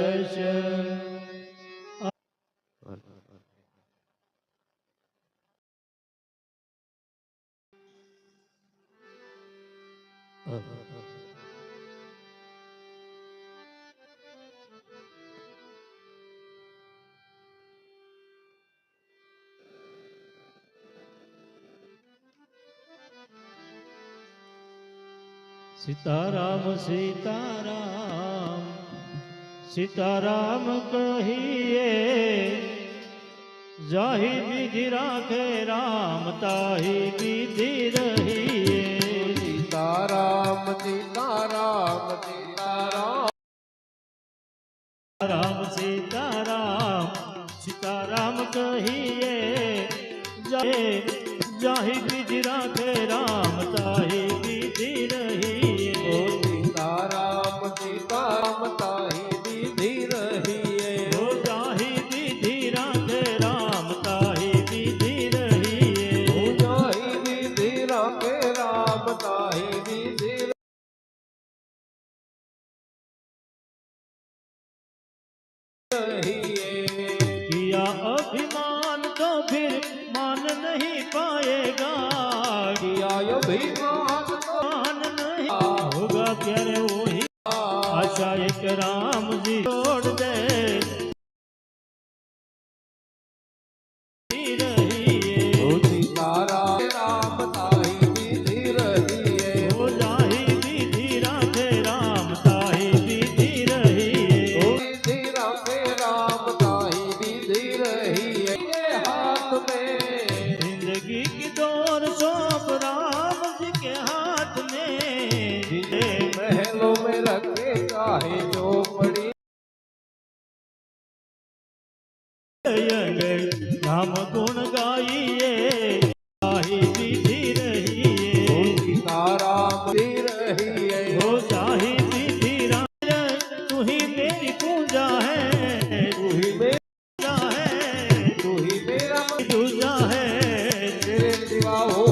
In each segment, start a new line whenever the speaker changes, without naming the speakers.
दर्शन सीताराम सीताराम સીતારામ કહીએ જાહી બીધી રાખે રામ તાહી બીધી રહીએ.
સીતારામની એક રામજી છોડ દે.
हम गुण गाइए साही विधि रहिए
सीताराम रहिए हो
साही विधि राम तू ही मेरी पूजा है
तू ही मेरा
है
तू ही मेरा
पूजा है
तेरे सिवा हो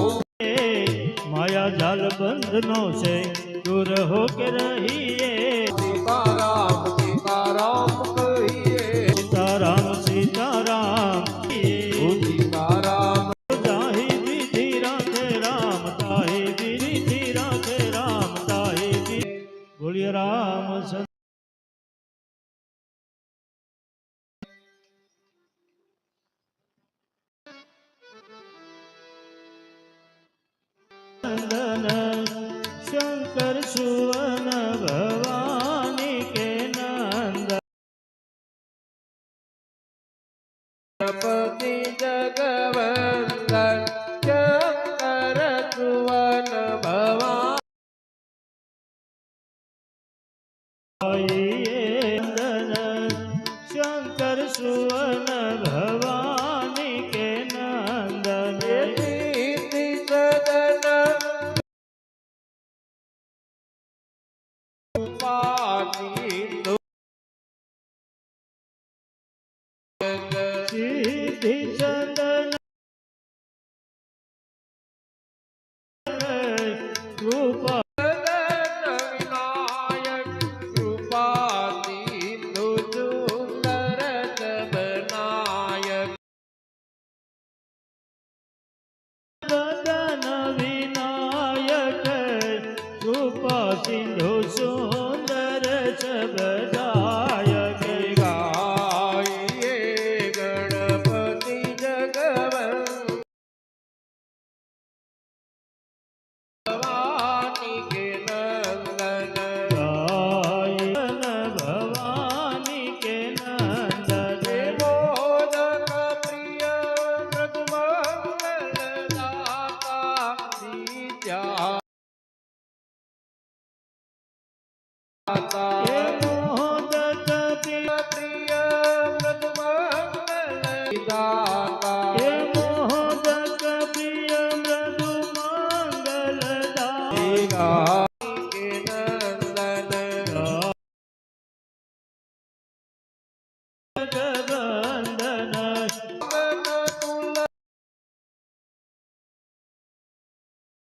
माया जाल बंधनों से दूर होकर
रही
है रा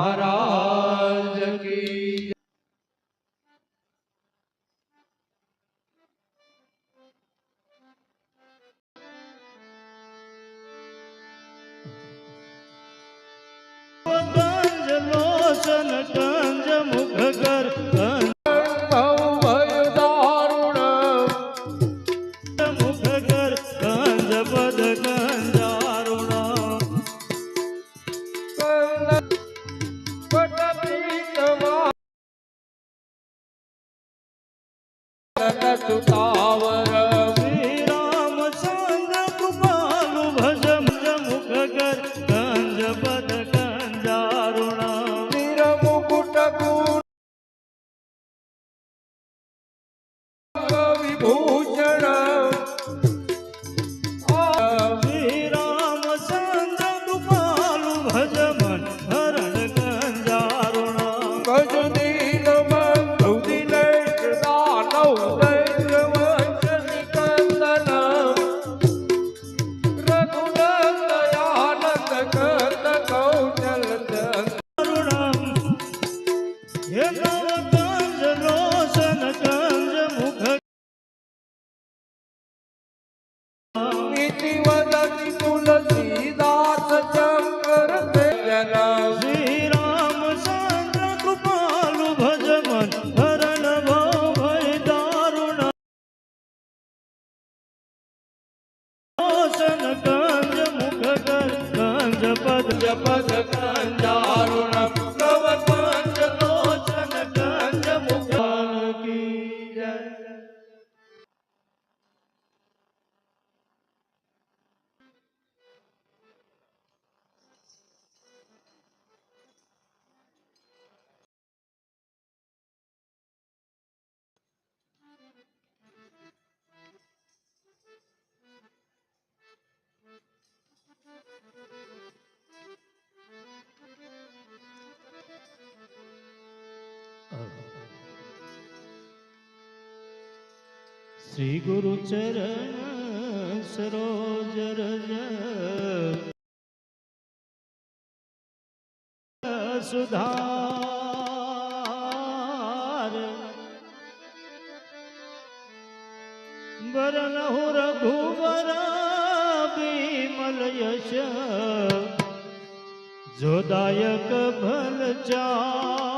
महाराज ಮಿತಿವ
શ્રી
ગુરુ ચરણ સરોજ રજ. સુધાર. વરન રઘુવર વિમલ યશ. જોદાયક ભલ ચા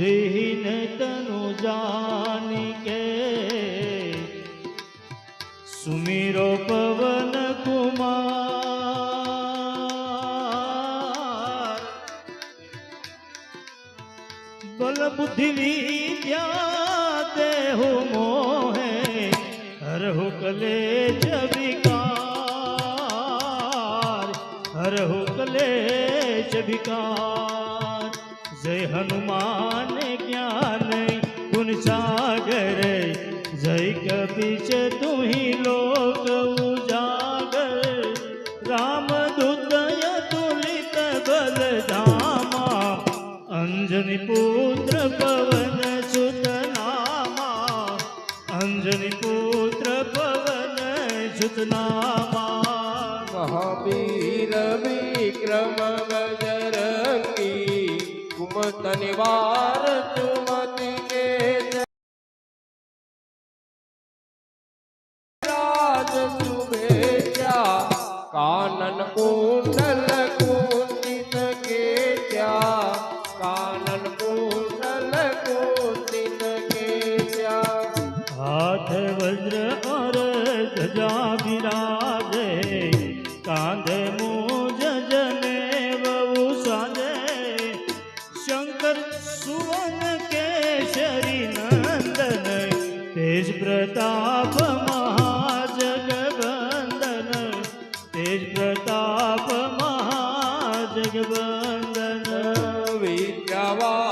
દેહીન તનુ જાની કે સુમીરો પવન કુમાર. બલ બુદ્ધિ વિદ્યા દેહુ મોહે હરહુ કલે જબિકાર હરહુ કલે જબિકાર જય હનુમાન શારદામાં અંજની પુત્ર પવન સુતનામાં અંજની પુત્ર પવન સુતનામાં
મહાવીર
વિક્રમ ગજરંગી કુમત નિવાર
તુમ 나와.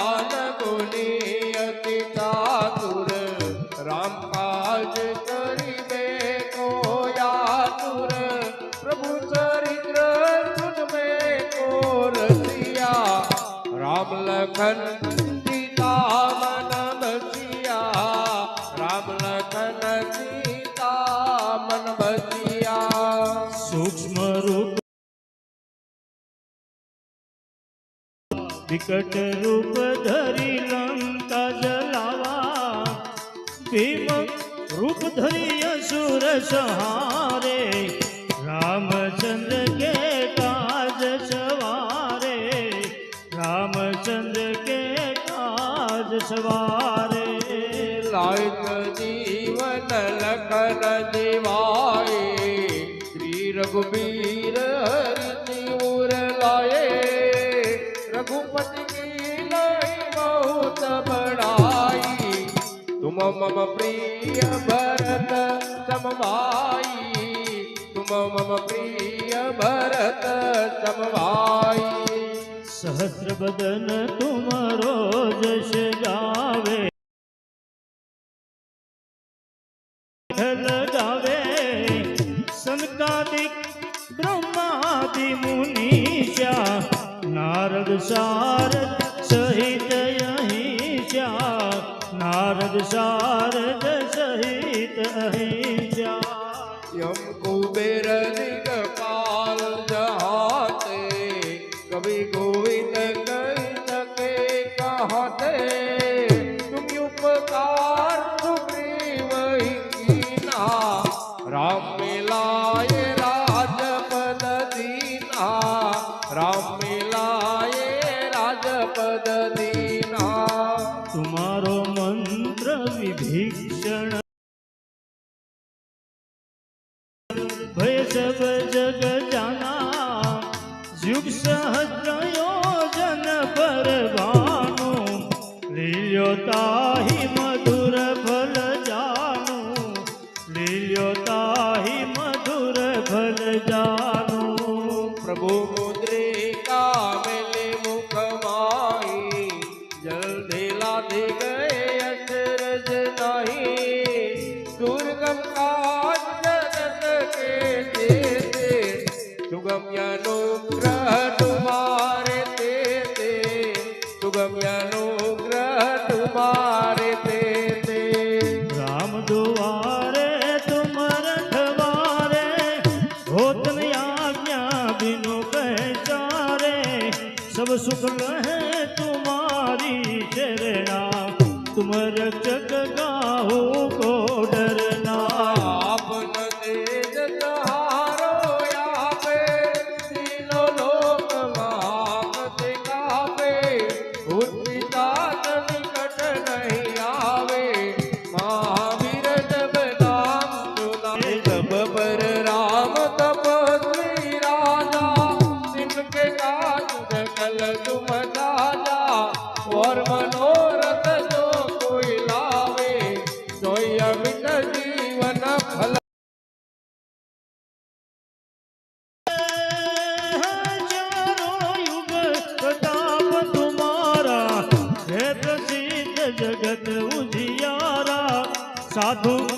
કટરૂપ ધરી લંકા જલાવા. ભીમ રૂપ ધરી અસુર સહારે. રામચંદ્ર કે કાજ સવારે. રામચંદ્ર કે કાજ સવારે. तुम मम प्रिय
भरत समवाई तुम मम प्रिय भरत समवाई सहस्र बदन तुम रोज गावे गावे सनकादिक ब्रह्मादि मुनीषा नारद सार
અપસાર સહિત અહીં भय सब जग जाना युग सहज સુગમ્યાનુગ્રહ તુમારે તે તે સુગમ્યાનું साधु